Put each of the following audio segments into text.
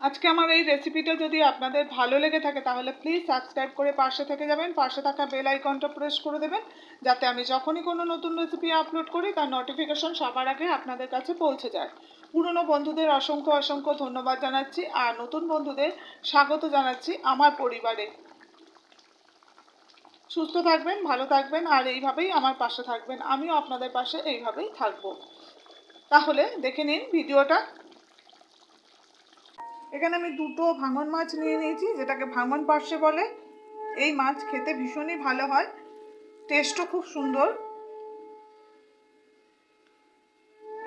আজকে আমার এই রেসিপিটা যদি আপনাদের ভালো লেগে থাকে, তাহলে প্লিজ সাবস্ক্রাইব করে পাশে থেকে যাবেন। পাশে থাকা বেল আইকনটা প্রেস করে দেবেন, যাতে আমি যখনই কোনো নতুন রেসিপি আপলোড করি, তার নোটিফিকেশন সবার আগে আপনাদের কাছে পৌঁছে যায়। পুরনো বন্ধুদের অসংখ্য অসংখ্য ধন্যবাদ জানাচ্ছি, আর নতুন বন্ধুদের স্বাগত জানাচ্ছি আমার পরিবারে। সুস্থ থাকবেন, ভালো থাকবেন, আর এইভাবেই আমার পাশে থাকবেন। আমিও আপনাদের পাশে এইভাবেই থাকব। তাহলে দেখে নিন ভিডিওটা। এখানে আমি দুটো ভাঙন মাছ নিয়ে নিয়েছি, যেটাকে ভাঙন পার্শে বলে। এই মাছ খেতে ভীষণই ভালো হয়। টেস্টও খুব সুন্দর।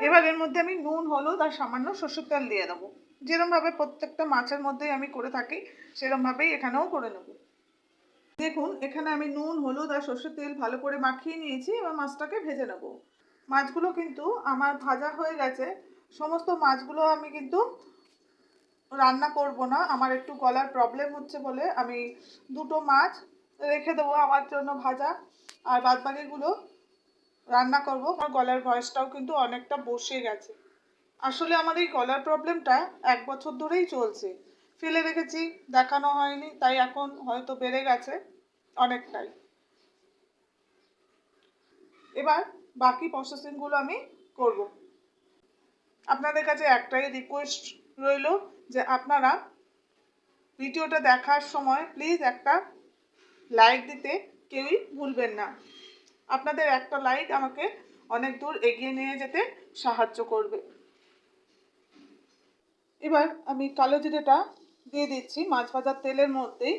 এবার এর মধ্যে আমি নুন, হলুদ আর সামান্য সর্ষের তেল দিয়ে দেবো। যেরমভাবে প্রত্যেকটা মাছের মধ্যেই আমি করে থাকি, সেরমভাবেই এখানেও করে নেব। দেখুন, এখানে আমি নুন, হলুদ আর সর্ষের তেল ভালো করে মাখিয়ে নিয়েছি, এবার মাছটাকে ভেজে নেব। মাছগুলো কিন্তু আমার ভাজা হয়ে গেছে। সমস্ত মাছগুলো আমি কিন্তু রান্না করব না, আমার একটু গলার প্রবলেম হচ্ছে বলে আমি দুটো মাছ রেখে দেবো আমার জন্য ভাজা আর বাদবাকিগুলো রান্না করব। আমার গলার ভয়েসটাও কিন্তু অনেকটা বসে গেছে। আসলে আমার এই গলার প্রবলেমটা এক বছর ধরেই চলছে। ফেলে রেখেছি, দেখানো হয়নি, তাই এখন হয়তো বেড়ে গেছে অনেকটাই। এবার বাকি প্রসেসিংগুলো আমি করব। আপনাদের কাছে একটাই রিকোয়েস্ট রইল যে আপনারা ভিডিওটা দেখার সময় প্লিজ একটা লাইক দিতে কেউই ভুলবেন না। আপনাদের একটা লাইক আমাকে অনেক দূর এগিয়ে নিয়ে যেতে সাহায্য করবে। এবার আমি কালো জিরেটা দিয়ে দিচ্ছি, মাছ ভাজার তেলের মধ্যেই।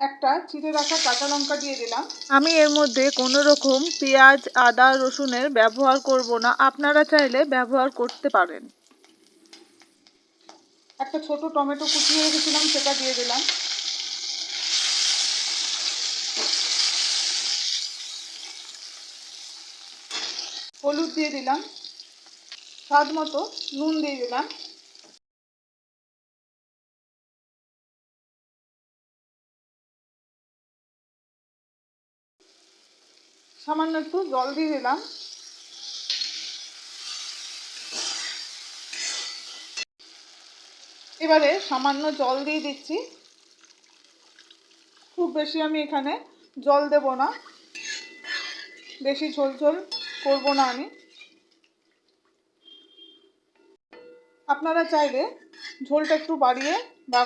একটা চিড়ে রাখা কাঁচা লঙ্কা দিয়ে দিলাম। আমি এর মধ্যে কোনো রকম পেঁয়াজ, আদা, রসুনের ব্যবহার করব না। আপনারা চাইলে ব্যবহার করতে পারেন। একটা ছোট টমেটো কুচিয়ে রেখেছিলাম, সেটা দিয়ে দিলাম। হলুদ দিয়ে দিলাম। স্বাদ মতো নুন দিয়ে দিলাম। সামান্য একটু জল দিয়ে দিলাম। এবারে সামান্য জল দিয়ে দিচ্ছি। খুব বেশি আমি এখানে জল দেব না। বেশি ঝোল ঝোল করব না আমি। আপনারা চাইলে ঝোলটা একটু বাড়িয়ে বা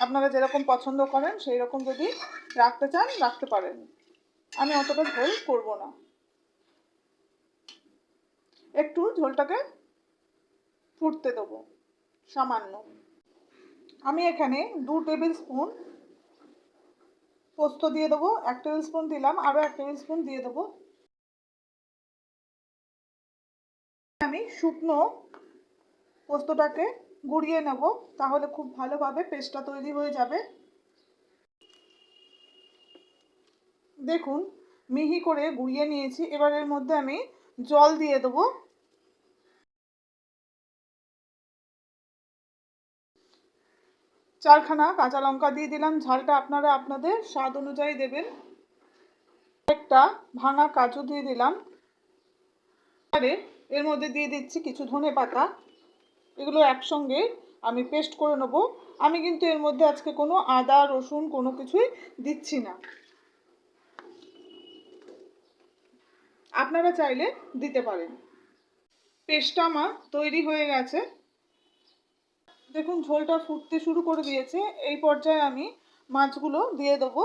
আপনারা যেরকম পছন্দ করেন সেই রকম যদি রাখতে চান, রাখতে পারেন। আমি অতটা ঝোল করব না। একটু ঝোলটাকে ফুটতে দেবো সামান্য। আমি এখানে দু টেবিল স্পুন পোস্ত দিয়ে দেবো, এক টেবিল স্পুন দিলাম, আরও এক টেবিল স্পুন দিয়ে দেবো। আমি শুকনো পোস্তটাকে গুঁড়িয়ে নেব, তাহলে খুব ভালোভাবে পেস্টটা তৈরি হয়ে যাবে। দেখুন, মিহি করে গুঁড়িয়ে নিয়েছি এবার এর মধ্যে আমি জল দিয়ে দেবো। চারখানা কাঁচা লঙ্কা দিয়ে দিলাম। ঝালটা আপনারা আপনাদের স্বাদ অনুযায়ী দেবেন। একটা ভাঙা কাজু দিয়ে দিলাম। এবারে এর মধ্যে দিয়ে দিচ্ছি কিছু ধনে পাতা। এগুলো একসঙ্গে আমি পেস্ট করে নেব। আমি কিন্তু এর মধ্যে আজকে কোনো আদা, রসুন কোনো কিছুই দিচ্ছি না। আপনারা চাইলে দিতে পারেন। পেস্টটা আমার তৈরি হয়ে গেছে। দেখুন, ঝোলটা ফুটতে শুরু করে দিয়েছে। এই পর্যায়ে আমি মাছগুলো দিয়ে দেবো।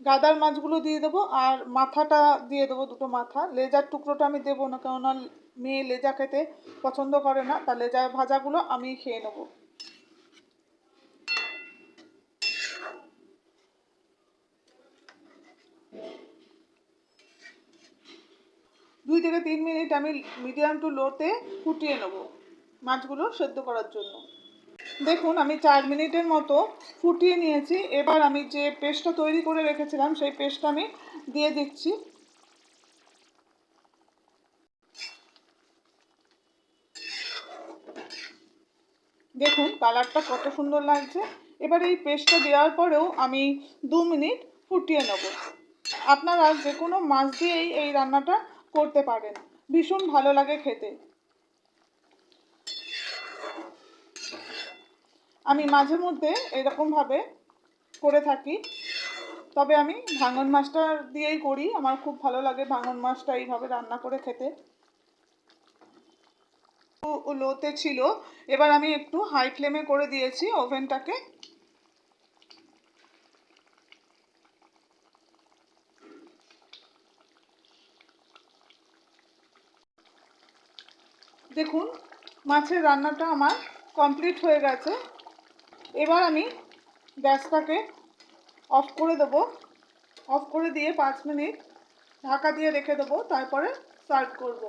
গাদার মাছগুলো দিয়ে দেবো আর মাথাটা দিয়ে দেবো দুটো মাথা। লেজার টুকরোটা আমি দেবো না, কেননা মেয়ে লেজা খেতে পছন্দ করে না, তা লেজা ভাজাগুলো আমি খেয়ে নেব। থেকে তিন মিনিট আমি মিডিয়াম টু লোতে ফুটিয়ে নেব মাছগুলো সেদ্ধ করার জন্য। দেখুন, আমি চার মিনিটের মতো ফুটিয়ে নিয়েছি। এবার আমি যে পেস্টটা তৈরি করে রেখেছিলাম, সেই পেস্টটা আমি দিয়ে দিচ্ছি। দেখুন, কালারটা কত সুন্দর লাগছে। এবার এই পেস্টটা দেওয়ার পরেও আমি দু মিনিট ফুটিয়ে নেব। আপনারা যে কোনো মাছ দিয়েই এই রান্নাটা করতে পারেন। ভীষণ ভালো লাগে খেতে। আমি মাঝে মধ্যে এরকমভাবে করে থাকি। তবে আমি ভাঙন মাছটা দিয়েই করি। আমার খুব ভালো লাগে ভাঙন মাছটা এইভাবে রান্না করে খেতে। লোতে ছিল। এবার আমি একটু হাই ফ্লেমে করে দিয়েছি ওভেনটাকে দেখুন, মাছের রান্নাটা আমার কমপ্লিট হয়ে গেছে। এবার আমি গ্যাসটাকে অফ করে দেবো। অফ করে দিয়ে পাঁচ মিনিট ঢাকা দিয়ে রেখে দেবো, তারপরে সার্ভ করব।